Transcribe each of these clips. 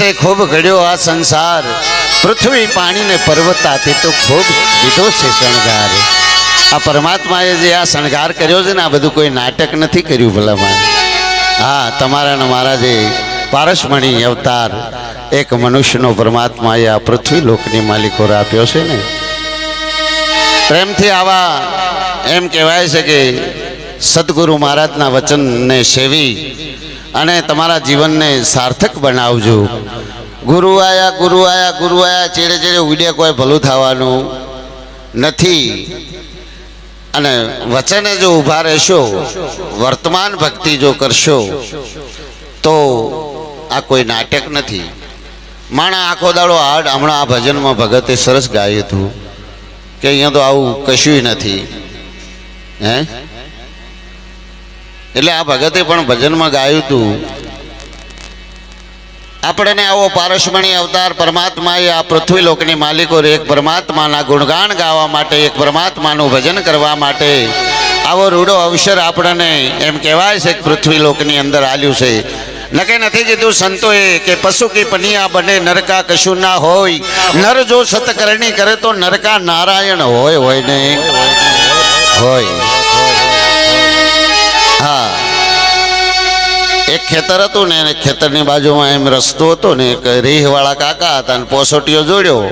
દિવસે ખૂબ ઘડ્યો આ સંસાર. પૃથ્વી પાણીને પર્વત તે તો ખૂબ લીધો છે શણગાર. આ પરમાત્માએ જે આ શણગાર કર્યો છે ને, આ બધું કોઈ નાટક નથી કર્યું ભલામાં હા, તમારા ને મારા જે પારસમણી અવતાર, એક મનુષ્યનો પરમાત્માએ આ પૃથ્વી લોકની માલિકો આપ્યો છે ને. પ્રેમથી આવા એમ કહેવાય છે કે, સદગુરુ મહારાજના વચનને સેવી અને તમારા જીવનને સાર્થક બનાવજો. ગુરુ આયા ગુરુ આયા ગુરુ આયા ચેડે ચેડે ઉડે કોઈ ભલું થવાનું નથી. અને વચને જો ઊભા રહેશો, વર્તમાન ભક્તિ જો કરશો, તો આ કોઈ નાટક નથી. માણા આખો દાડો હાડ હમણાં આ ભજનમાં ભગતે સરસ ગાયું હતું. કે અહીંયા તો આવું કશું નથી. હે? એટલે આ ભગતે પણ ભજનમાં ગાયું હતું આપણને આવો પારસમણી અવતાર પરમાત્માએ આ પૃથ્વી લોકની માલિકો એક પરમાત્માના ગુણગાન ગાવા માટે, એક પરમાત્માનું ભજન કરવા માટે આવો રૂડો અવસર આપણને એમ કહેવાય છે કે પૃથ્વી લોકની અંદર આલ્યું છે. નકે નથી કીધું સંતોએ કે પશુ કી પનિયા બને, નરકા કશું ના હોય. નર જો સતકરણી કરે તો નરકા નારાયણ હોય હોય ને? હોય. એક ખેતર હતું ને એને ખેતરની બાજુમાં એમ રસ્તો હતો ને એક રીહવાળા કાકા હતા અને પોસોટીઓ જોડ્યો.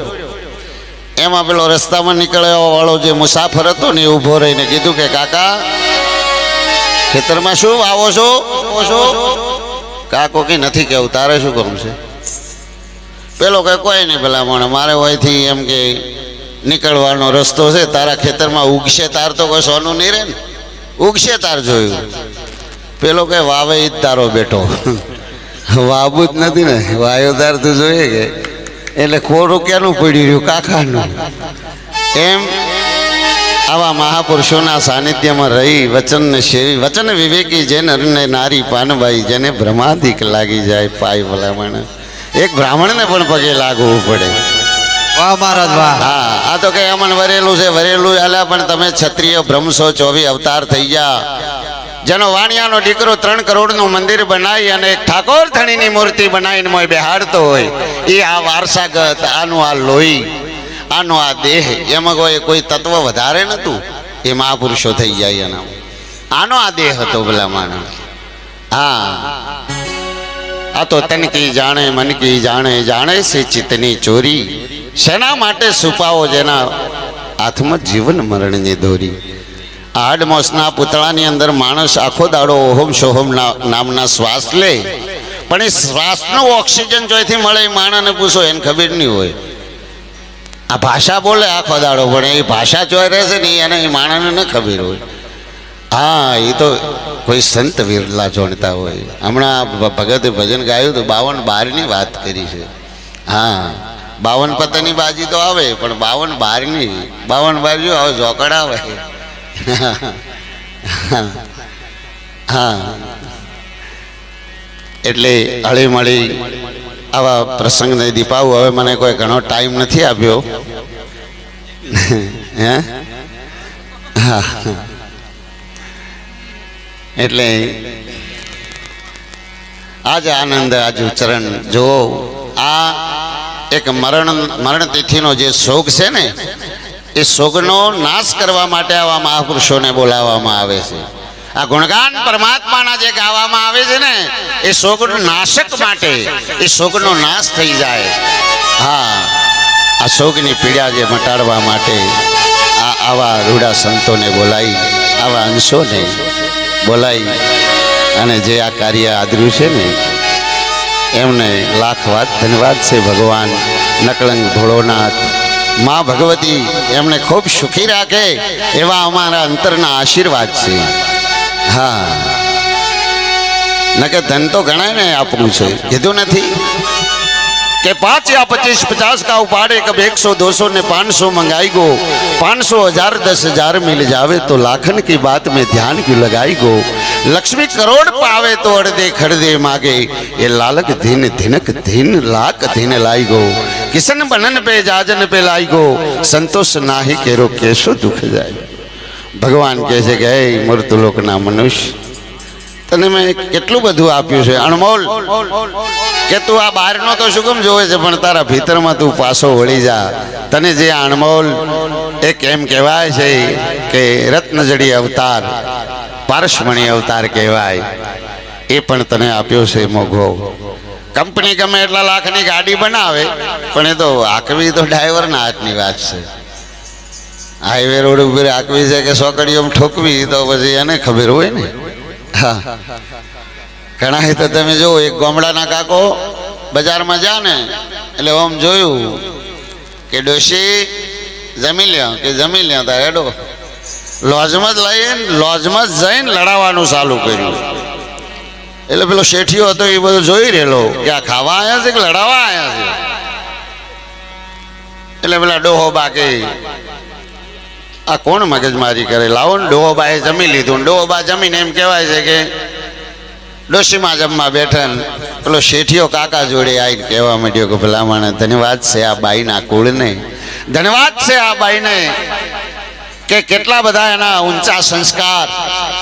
એમાં પેલો રસ્તામાં નીકળ્યો વાળો જે મુસાફર હતો ને એ ઊભો રહીને કીધું કે, કાકા, ખેતરમાં શું વાવો છો? કાકો કે, નથી કેવું, તારે શું કરવું છે? પેલો કે, કોઈ નહીં પેલા મને મારે હોયથી એમ કે નીકળવાનો રસ્તો છે, તારા ખેતરમાં ઉગશે તાર તો કોઈ સોનું નહીં રહે ને. ઉગશે તાર જોયું. પેલો કે વાવે જ તારો બેટો. વાવું જ નથી ને. વાયો તાર તું જોઈએ કે. એટલે ખોરું ક્યાંનું પડી રહ્યું? કાકાનું. એમ આવા મહાપુરુષોના સાનિધ્યમાં રહી વચનને સેવી વચન વિવેકી જે નરને નારી પાનબાઈ જેને ભ્રમાધિક લાગી જાય પાય ભલામણ. એક બ્રાહ્મણને પણ પગે લાગવું પડે. વાહ મહારાજ વાહ. હા આ તો કે અમન વરેલું છે. વરેલું અલ્યા પણ તમે ક્ષત્રિય બ્રહ્મસો ચોવી અવતાર થઈ ગયા. જેનો વાણિયાનો દીકરો ત્રણ કરોડનું મંદિર બનાવી અને એક ઠાકોર થણીની મૂર્તિ બનાવીને મોય બેહાડતો હોય, એ આ વારસાગત, આનું આ લોહી, આનો આ દેહ, એમાં કોઈ કોઈ તત્વ વધારે નહોતું એ મહાપુરુષો થઈ જાય એના. આનો આ દેહ હતો ભલા માણસ. હા. આ તો તન કી જાણે, મન કી જાણે જાણે છે ચિત્તની ચોરી. શેના માટે છુપાવો જેના હાથમાં જીવન મરણની દોરી? આ હાડમોસના પૂતળાની અંદર માણસ આખો દાડો ઓહમ સોહમ નામના શ્વાસ લે. પણ એ શ્વાસનો ઓક્સિજન જોઈથી મળે એ માણસને પૂછો, એને ખબર નહીં હોય. આ ભાષા બોલે આખો દાડો, પણ એ ભાષા જોઈ રહે છે ને, એને એ માણસને ખબર હોય. હા, એ તો કોઈ સંત વિરલા જોણતા હોય. હમણાં ભગતે ભજન ગાયું તો બાવન બારની વાત કરી છે. હા, બાવન પતનની બાજી તો આવે, પણ બાવન બારની બાવન બાજુ હવે જોકડ આવે. એટલે હળી મળી આવા પ્રસંગને દીપાવું હવે મને કોઈ ઘણો ટાઈમ નથી આપ્યો. હા? એટલે આજ આનંદ, આજ ચરણ જો આ એક મરણ મરણ તિથિનો જે શોખ છે ને એ સોગનો નાશ કરવા માટે આવા મહાપુરુષોને બોલાવવામાં આવે છે. આ ગુણગાન પરમાત્માના જે ગાવામાં આવે છે ને, એ શોક નાશક માટે, એ શોકનો નાશ થઈ જાય. હા, આ શોકની પીડા જે મટાડવા માટે આ આવા રૂડા સંતોને બોલાવી આવા અંશોને બોલાવી અને જે આ કાર્ય આદર્યું છે ને, એમને લાખ વાત ધન્યવાદ છે ભગવાન નકળંગ ભોળોનાથ. માં ભગવતી એમને ખૂબ સુખી રાખે એવા અમારા અંતરના આશીર્વાદ છે. હા. નકે ધન તો ઘણાને આપવું છે. કીધું નથી? કે પાંચ યા પચીસ પચાસ કા ઉપાડે કબ એકસો, દોસો ને પાંચસો મંગાઈ ગો. પાંચસો હજાર, દસ હજાર મિલ જાવે તો લાખન કી બાત મેં ધ્યાન ક્યુ લગાઈ ગો. લક્ષ્મી કરોડ પાવે તો અડધે ખડદે માગે. એ લાલક ધીન, ધીનક ધીન, લાખ ધીન લાઈ ગો. किसन बनन पे जाजन पे लाई गो संतोष नाही केरो केशो दुख जाए ભગવાન કહે છે કે હે મૃત લોકના મનુષ્ય તને મેં કેટલું બધું આપ્યું છે અણમોલ કે તું આ બહારનો તો શું કેમ જોવે છે પણ તારા ભીતરમાં તું પાછો વળી જા તને જે આ અણમોલ એ કેમ કહેવાય છે કે રત્નજડી અવતાર પારસમણી અવતાર કહેવાય એ પણ તને આપ્યો છે મોઘો કંપની ગમે એટલા લાખની ગાડી બનાવે, પણ એ તો આકવી તો ડ્રાઈવરના હાથની વાત છે. હાઈવે રોડ ઉપર આકવી છે કે સોકડીઓ ઠોકવી, તો પછી એને ખબર હોય ને. હા. ઘણા તો તમે જુઓ, એક ગામડાના કાકો બજારમાં જા ને, એટલે આમ જોયું કે ડોશી, જમી લ્યો, કે જમી લ્યો તારે, હેડો. લોજમાં જ લઈને, લોજમાં જ જઈને લડાવવાનું ચાલુ કર્યું. એટલે પેલો શેઠિયો હતો એ બધું જોઈ રહેલો કે આ ખાવા આવ્યા છે કે લડાવવા આવ્યા છે? એટલે પેલા ડોહો બાકી આ કોણ મગજમારી કરે? લાવો ને ડોહોબાએ જમી લીધું ડોહોબા જમીને એમ કહેવાય છે કે ડોશીમાં જમવા બેઠા પેલો શેઠિયો કાકા જોડે આવીને કહેવા માંડ્યો કે ભલા માણે ધન્યવાદ છે આ બાઈના કુળને. ધન્યવાદ છે આ બાઈને. કે કેટલા બધા એના ઊંચા સંસ્કાર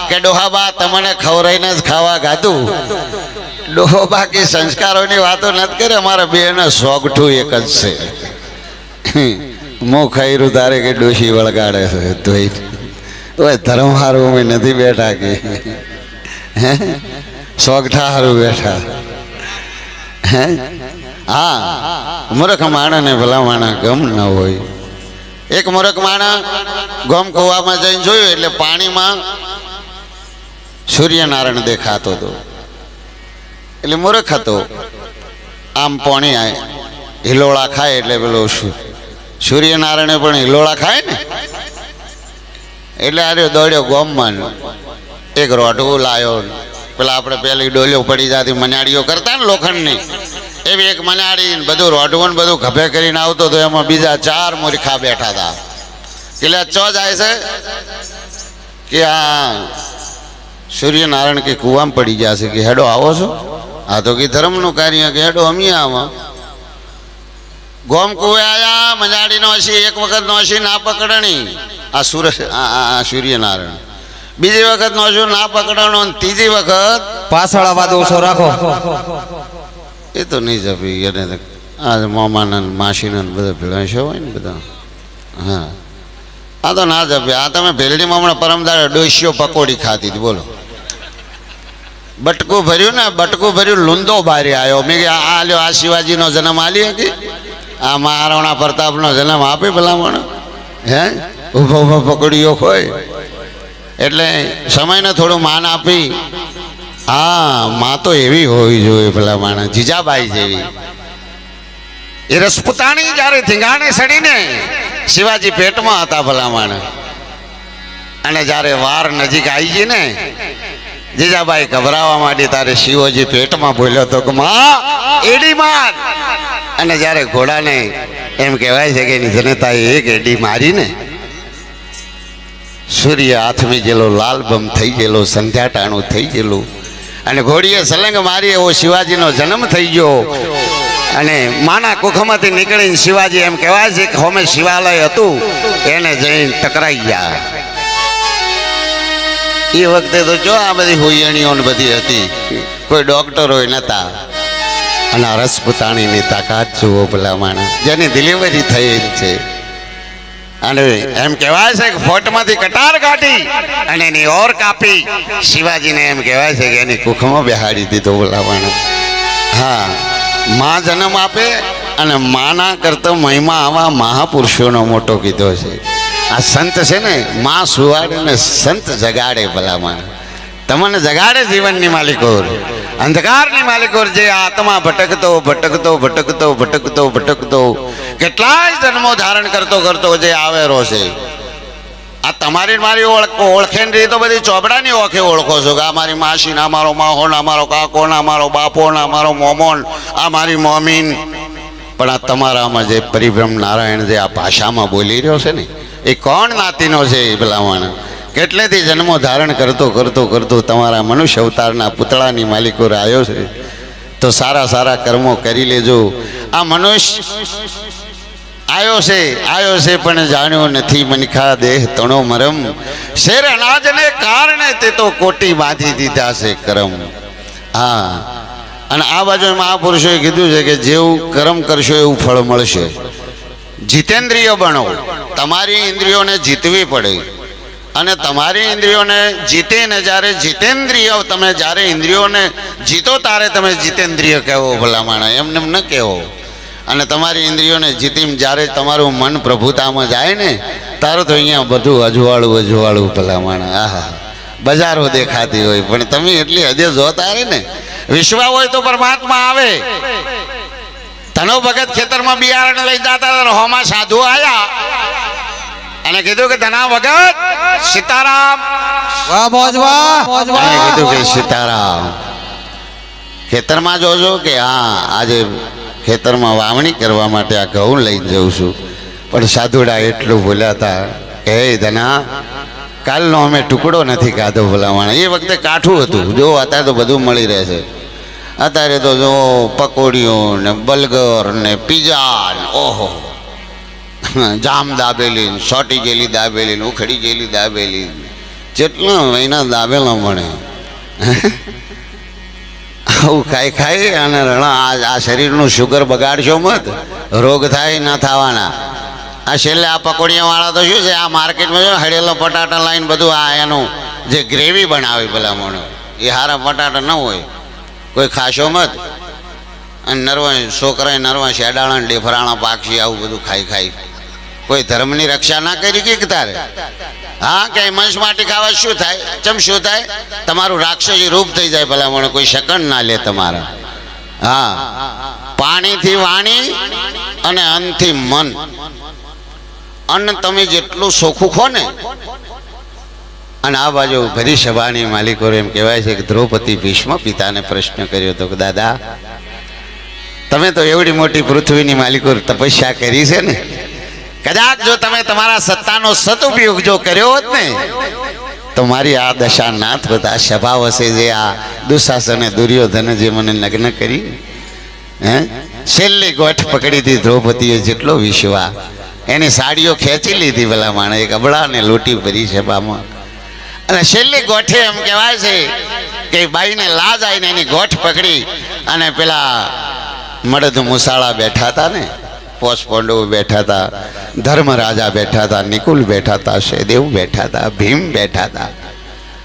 કે ડોહાબા, તમને ખવરાઈને જ ખાવા ગાધું. ડોહોબા કે સંસ્કારોની વાતો નથી કરે, અમારા બેને સોગઠું એક જ છે. મો ખૈરું તારે કે ડોશી વળગાડે છે, તોય ઓય ધર્મ હારું અમે નથી બેઠા કે. હે? સોગઠા હારું બેઠા. હે? હા, મૂર્ખ માણસને ભલા માણા ગમ ન હોય. એક મૂર્ખ માણસ ગમ કૂવામાં જઈને જોયું એટલે પાણીમાં સૂર્યનારાયણ દેખાતો હતો. એટલે મૂરખ હતો. આમ પોણી હિલોળા ખાય એટલે પેલો સૂર્યનારાયણે પણ હિલોળા ખાય ને? એટલે આર્યો દોડ્યો ગોમમાં એક રોટવું લાયો પેલા આપણે પેલી ડોલીઓ પડી જતી મનાડીઓ કરતા ને લોખંડની. એવી એક મનાડી બધું રોઢવું ને બધું ખભે કરીને આવતો તો એમાં બીજા ચાર મૂર્ખા બેઠા હતા એટલે ચો જાય છે કે આ સૂર્યનારાયણ કે કુવામાં પડી ગયા છે કે હેડો આવો છો? આ તો કે ધર્મનું કાર્ય કે હેડો અમી આમાં ગોમ કુવે આયા મંજાડીનો હસી એક વખત નો હસી ના પકડણી. આ સુરજ આ સૂર્યનારાયણ. બીજી વખત નો હસી ના પકડણો ત્રીજી વખત પાછળ ઓછો રાખો. એ તો નહીં જપી એને આ મામાના માસીને બધા ભેળાશો હોય ને બધા. હા. આ તો ના જપે આ તમે ભેલડીમાં હમણાં પરમદાર ડોસીઓ પકોડી ખાતી હતી, બોલો. બટકું ભર્યું ને, બટકું ભર્યું લુંદો બારી આવ્યો મેં કે આ લ્યો આ શિવાજીનો જન્મ આલી હતી આ મહારાણા પ્રતાપનો જન્મ આપે ભલામણ. હે? ઊભો ઊભો પકડીઓ હોય એટલે સમયને થોડું માન આપી. હા, માં તો એવી હોવી જોઈએ પેલા માણસ, જીજાબાઈ જેવી. એ રસપુતાણી જ્યારે ધીંગાણે સડીને શિવાજી પેટમાં હતા ભલા માણસ. અને જ્યારે વાર નજીક આવી ગઈ ને, જીજાબાઈ ગભરાવા માંડી તારે શિવજી પેટમાં બોલ્યો તો કે, માં, એડી માર. અને જ્યારે ઘોડાને એમ કહેવાય છે કે એની જનતાએ એક એડી મારીને સૂર્ય હાથમી ગયેલો, લાલ બમ થઈ ગયેલો સંધ્યા ટાણું થઈ ગયેલું અને ઘોડીએ સલંગ મારી એવો શિવાજીનો જન્મ થઈ ગયો. અને માના કુખમાંથી નીકળીને શિવાજી એમ કહેવાય છે કે હોમે શિવાલય હતું, એને જઈને ટકરાઈ ગયા. એ વખતે તો જો આ બધી હોયણીઓ બધી હતી. કોઈ ડોક્ટરો નહોતા અને રસપુતાણીની તાકાત જુઓ ભલા માણસ. જેની ડિલિવરી થયેલ છે. અને એમ કહેવાય છે કે ફોટમાંથી કટાર કાઢી અને એની ઓર કાપી. શિવાજીને એમ કહેવાય છે કે એની કુખમાં બેહાડી દીધો બોલાવાનો હા, માં જન્મ આપે અને માના કરતો મહિમા આવા મહાપુરુષોનો મોટો કીધો છે. આ સંત છે ને, માં સુવાડે ને સંત જગાડે ભલામાં તમને જગાડે જીવનની માલિકોર. અંધકારની માલિકોર જે આત્મા ભટકતો ભટકતો ભટકતો ભટકતો ભટકતો, કેટલાય જન્મો ધારણ કરતો કરતો જે આવેરો છે. આ તમારી મારી ઓળખ ઓળખે ને રીતો બધી ચોપડાની ઓળખે ઓળખો છો કે આ મારી માસી ના મારો માહો ના મારો કાકો ના મારો બાપો ના મારો મોમોન આ મારી મોમીન પણ આ તમારામાં જે પરિભ્રમ નારાયણ જે આ ભાષામાં બોલી રહ્યો છે ને, એ કોણ નાતીનો છે એ ભલામણ? કેટલેથી જન્મો ધારણ કરતો કરતો કરતો તમારા મનુષ્ય અવતારના પૂતળાની માલિકો આવ્યો છે. તો સારા સારા કર્મો કરી લેજો. આ મનુષ્ય આયો છે આયો છે પણ જાણ્યો નથી. મનખા દેહ તણો મરમ. શેર અનાજને કારણે તે તો કોટી બાંધી દીધા છે કરમ. હા. અને આ બાજુ મહાપુરુષોએ કીધું છે કે જેવું કર્મ કરશો એવું ફળ મળશે. જીતેન્દ્રિય બનો. તમારી ઇન્દ્રિયોને જીતવી પડે. અને તમારી ઇન્દ્રિયોને જીતીને જ્યારે જીતેન્દ્રિય તમે જ્યારે ઇન્દ્રિયોને જીતો ત્યારે તમે જીતેન્દ્રિય કહેવો ભલામણ, એમને એમ ન કહેવો. અને તમારી ઇન્દ્રિયોને જીતીને જ્યારે તમારું મન પ્રભુતામાં જાય ને, તારું તો અહીંયા બધું અજવાળું અજવાળું ભલામણ, આહા. બજારો દેખાતી હોય, પણ તમે એટલી હદે જોતા રે ને, વિશ્વા હોય તો પરમાત્મા આવે. તનો ભગત ખેતરમાં બિયારણ લઈ જતા હોમાં સાધુ આયા. અને કીધું કે ધના ભગત સીતારામ. વાહ મોજ વાહ. અને કીધું કે સીતારામ. ખેતરમાં જોજો કે હા આજે ખેતરમાં વાવણી કરવા માટે આ ઘઉં લઈને જઉં છું. પણ સાધુડા એટલું ભૂલ્યા હતા કે હે ધના કાલનો અમે ટુકડો નથી ખાધો ભલામણ. એ વખતે કાઠું હતું. જો અત્યારે તો બધું મળી રહે છે. અત્યારે તો જો પકોડીઓ ને બર્ગર ને પીઝા ને ઓહો. જામ દાબેલી, સોટી ગયેલી દાબેલી, ઉખડી ગયેલી દાબેલી. જેટલા મહિના દાબેલા મળે. આવું ખાઈ ખાઈ અને રણા, આ શરીરનું શુગર બગાડશો મત. રોગ થાય ન થવાના. આ છેલ્લે આ પકોડિયાવાળા તો શું છે? આ માર્કેટમાં જો હળેલો પટાટા લાઈન બધું આ એનું જે ગ્રેવી બનાવે ભલામણ, એ હારા પટાટા ન હોય. કોઈ ખાશો મત? અને નરવા છોકરાએ નરવા શેડાળા ને ડેફરાણા પાક્ષી આવું બધું ખાઈ ખાઈ. કોઈ ધર્મની રક્ષા ના કરી કે તારે? હા કે મંશ માટી ખાવા શું થાય? ચમ શું થાય? તમારું રાક્ષસી રૂપ થઈ જાય ભલામણ, કોઈ શકન ના લે તમારા. હા. પાણીથી વાણી અને અન્નથી મન. અન્ન તમે જેટલું સોખું ખો ને, અને આ બાજુ ભરી સભાની માલિકો એમ કહેવાય છે કે દ્રૌપદી ભીષ્મ પિતાને પ્રશ્ન કર્યો હતો કે, દાદા, તમે તો એવડી મોટી પૃથ્વીની માલિકો તપસ્યા કરી છે ને. કદાચ જો તમે તમારા સત્તાનો સદુપયોગ જો કર્યો હોત ને, તો મારી આ દશા ના થતા સ્વભાવ હશે જે આ દુશાસને દુર્યોધને જે મને લગ્ન કરી, હે? છેલ્લી ગોઠ પકડી હતી દ્રૌપદીએ જેટલો વિશ્વા એની સાડીઓ ખેંચી લીધી પેલા માણે એક અબળાને લૂંટી ભરી સભામાં. અને છેલ્લી ગોઠે એમ કહેવાય છે કે બાઈને લાજ આવીને એની ગોઠ પકડી અને પેલા મળદ મુસાળા બેઠા હતા ને પોષ પાંડવો બેઠા હતા ધર્મરાજા બેઠા હતા નિકુલ બેઠા હતા સહદેવ બેઠા હતા ભીમ બેઠા હતા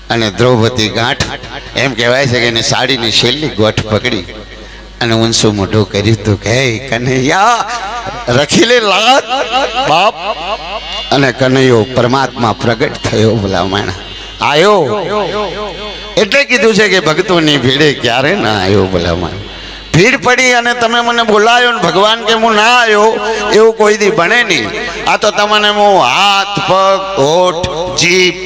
અને દ્રૌપદી ગાંઠ, એમ કહેવાય છે કે એની સાડીની છેલ્લી ગોઠ પકડી અને ઊંચું મોઢું કર્યું હતું કે કનૈયા, રખી લે લાત, બાપ. અને કનૈયો પરમાત્મા પ્રગટ થયો ભલા આવ્યો એટલે કીધું છે કે ભક્તોની ભીડે ક્યારે ના આવ્યો ભલા માણા ભીડ પડી અને તમે મને બોલાયો ને ભગવાન કે હું ના આવ્યો, એવું કોઈ દી ભણે નહીં. આ તો તમને હું હાથ, પગ હોઠ જીભ,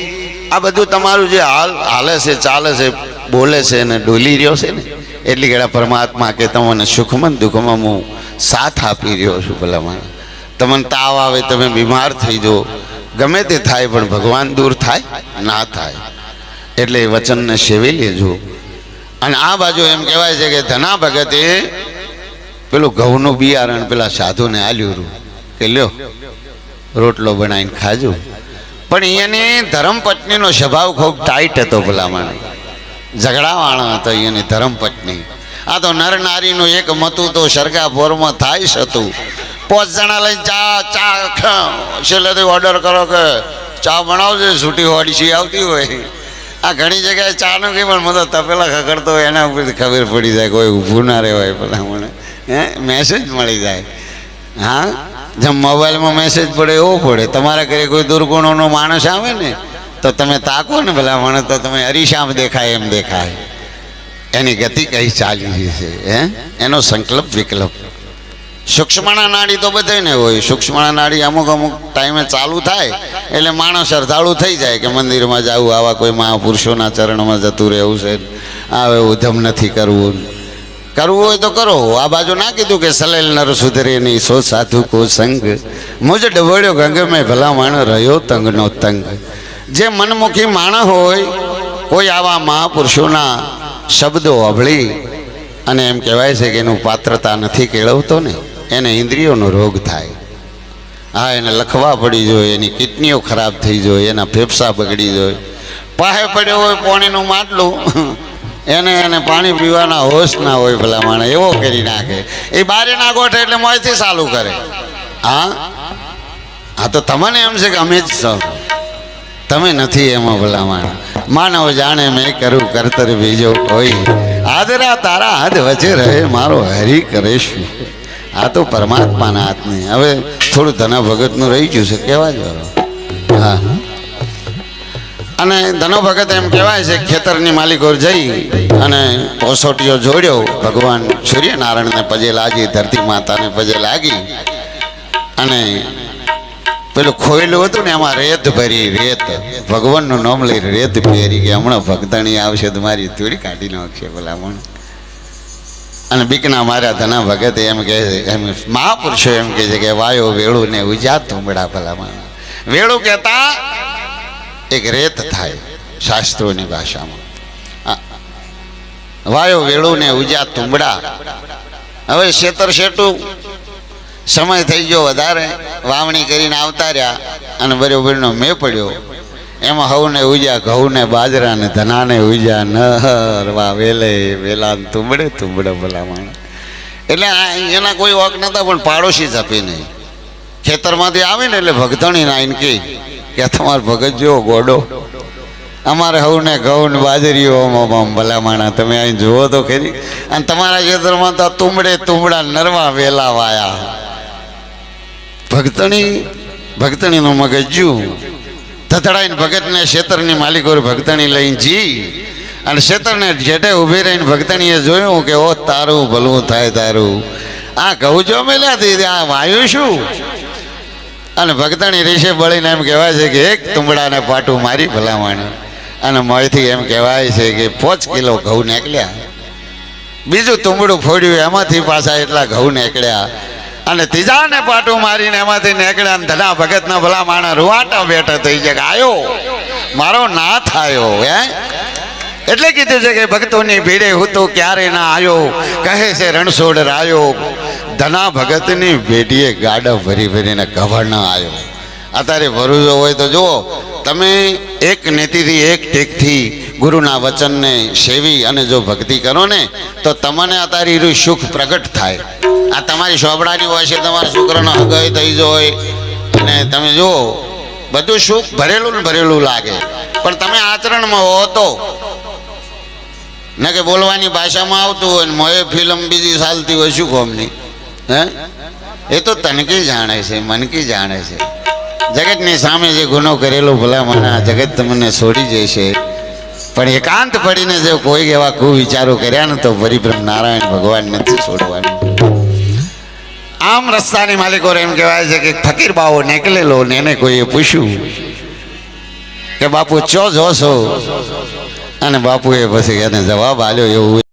આ બધું તમારું જે હાલ, હાલે છે, ચાલે છે, બોલે છે ને ડોલી રહ્યો છે ને, એટલી ઘણા પરમાત્મા કે તમને સુખમાં દુઃખમાં હું સાથ આપી રહ્યો છું ભલામાં તમને તાવ આવે, તમે બીમાર થઈ જાઓ. ગમે તે થાય, પણ ભગવાન દૂર થાય, ના થાય. એટલે એ વચનને સેવી લેજો. અને આ બાજુ એમ કહેવાય છે કે ધના ભગતે પેલું ઘઉંનું બિયારણ પેલા સાધુને આલ્યું હતું કે લ્યો, રોટલો બનાવીને ખાજો. પણ એની ધર્મપત્નીનો સ્વભાવ ખૂબ ટાઈટ હતો ભલામણ. ઝઘડાવાળો હતો એની ધર્મપત્ની. આ તો નર નારીનું એક મતું તો સરખા ફોરમાં થાય જ હતું. પાંચ જણા લઈને ચા ચા છેલ્લેથી ઓર્ડર કરો કે ચા બનાવજો, છૂટી હોડી આવતી હોય. આ ઘણી જગ્યાએ ચાનું કંઈ પણ મને તપેલા ખકડતો હોય, એના ઉપરથી ખબર પડી જાય કોઈ ઊભું ના રહેવાય પેલા મને. હે? મેસેજ મળી જાય. હા? જેમ મોબાઈલમાં મેસેજ પડે, એવો પડે. તમારા ઘરે કોઈ દુર્ગુણોનો માણસ આવે ને, તો તમે તાકો ને પેલા, મને તો તમે અરીસામ દેખાય, એમ દેખાય. એની ગતિ કઈ ચાલી રહી છે, હે? એનો સંકલ્પ વિકલ્પ. સૂક્ષ્મણા નાડી તો બધાને હોય. સૂક્ષ્મણા નાડી અમુક અમુક ટાઈમે ચાલુ થાય, એટલે માણસ શ્રદ્ધાળુ થઈ જાય કે મંદિરમાં જવું, આવા કોઈ મહાપુરુષોના ચરણમાં જતું રહેવું છે. આવે ઉધમ નથી કરવું. કરવું હોય તો કરો. આ બાજુ ના કીધું કે સલેલ નર સુધરે સો સાધુ કો સંગ. મુજ ડબડ્યો ગંગ મેં ભલા માણ રહ્યો તંગનો તંગ. જે મનમુખી માણસ હોય, કોઈ આવા મહાપુરુષોના શબ્દો અભળી અને એમ કહેવાય છે કે એનું પાત્રતા નથી કેળવતો ને. એને ઇન્દ્રિયોનો રોગ થાય. હા એને લખવા પડી જોઈએ એની કિડનીઓ ખરાબ થઈ જોઈએ એના ફેફસા બગડી જોઈએ પાહે પડ્યો હોય પાણીનું માટલું. એને એને પાણી પીવાના હોશ ના હોય ભલા માણે એવો કરી નાખે. એ બારે ના ગોઠે એટલે મોંથી ચાલુ કરે. હા? હા તો તમને એમ છે કે અમે જ છો. તમે નથી એમાં ભલા માણે માનવ જાણે મેં કરું કરતર બીજો કોઈ આદરા તારા હાથ વચ્ચે રહે, મારો હરી કરે શું આ તો પરમાત્માના હાથની. હવે થોડું ધના ભગતનું રહી ગયું છે કેવા જ હા. અને ધનો ભગત એમ કહેવાય છે, ખેતરની માલિકો જઈ અને ઓસોટીઓ જોડ્યો, ભગવાન સૂર્યનારાયણને પજે લાગી, ધરતી માતાને પજે લાગી અને પેલું ખોયેલું હતું ને, એમાં રેત ભરી, રેત. ભગવાનનું નામ લઈ રેત પહેરી કે હમણાં ભક્તણી આવશે તો મારી થોડી કાઢી નાખશે, ભલામણ. અને બીકના માર્યા ધના ભગત એમ કહે છે, એમ મહાપુરુષો એમ કહે છે કે વાયો, વેળું ને ઉજા ધૂમડા ભલામાં વેળું કહેતા એક રેત થાય શાસ્ત્રોની ભાષામાં. વાયો, વેળું ને ઉજા તુંબડા હવે શેતર શેટું, સમય થઈ ગયો વધારે, વાવણી કરીને આવતા રહ્યા અને બરોબરનો મેં પડ્યો. એમાં હવને ઉજ્યા ઘઉંને બાજરા ને ધનાને ઉજ્યા નહર વા વેલે વેલા ને તુંબડે ભલા ભલામણ એટલે એના કોઈ વાક નતા પણ પાડોશી જ આપી નહીં. ખેતરમાંથી આવે ને એટલે ભગતણી ના આઈને કહે કે તમારો ભગત જેવો ગોડો. અમારે હવને ઘઉં ને બાજરીઓમાં ભલા ઓમ તમે અહીં જુઓ તો ખરી. અને તમારા ખેતરમાં તો તુંબડે તુંબડા નરવા વેલા વાયા. ભક્તણી ભક્તણીનું મગજ્યું તથડાઈને ભગતને શેતરની માલિકો ભક્તણી લઈને જી અને શેતરને જેઠે ઊભી રહીને ભક્તણીએ જોયું કે ઓ તારું ભલું થાય તારું. આ કહું જો મેલ્યાથી આ વાયુ શું? અને ભગતણી રીશે બળીને એમ કહેવાય છે કે એક તુંબડાને પાટું મારી ભલામણ. અને મોંથી એમ કહેવાય છે કે પોચ કિલો ઘઉં નીકળ્યા. બીજું તુંબડું ફોડ્યું, એમાંથી પાછા એટલા ઘઉં નીકળ્યા. અને ત્રીજાને પાટું મારીને એમાંથી નીકળ્યા અને ધના ભગતના ભલા માણા રૂવાટા બેઠા થઈ ગયા આયો, મારો નાથ આવ્યો હે? એટલે કીધું છે કે ભક્તોની ભીડે હું તો ક્યારે ના આવ્યો કહે છે, રણછોડ રાયો, ધના ભગતની ભેટીએ ગાડા ભરી ભરીને કવર ન આવ્યો અત્યારે ભરૂજો હોય તો જુઓ તમે એક નીતિથી, એક ટેકથી ગુરુના વચનને સેવી અને જો ભક્તિ કરો ને, તો તમને અત્યારે એનું સુખ પ્રગટ થાય. આ તમારી સોબડાની હોય છે, તમારા છોકરાનો હગાઈ થઈ જાય. અને તમે જુઓ, બધું સુખ ભરેલું ને ભરેલું લાગે. પણ તમે આચરણમાં હો તો. ને કે બોલવાની ભાષામાં આવતું હોય ને, મોએ ફિલ્મ બીજી ચાલતી હોય, શું કોમની? હે? એ તો તનકી જાણે છે, મનકી જાણે છે. જગતની સામે જે ગુનો કરેલો ભલા આ જગત તમને છોડી જશે. પણ એકાંત પડીને જો કોઈ એવા કુવિચારો કર્યા ને તો પરિભ્રમ નારાયણ ભગવાન નથી છોડવાનું. આમ રસ્તાની માલિકો એમ કહેવાય છે કે ફકીર બાવો નીકળેલો ને એને કોઈએ પૂછ્યું કે બાપુ ચો જોશો? અને બાપુએ પછી એને જવાબ આલ્યો એવું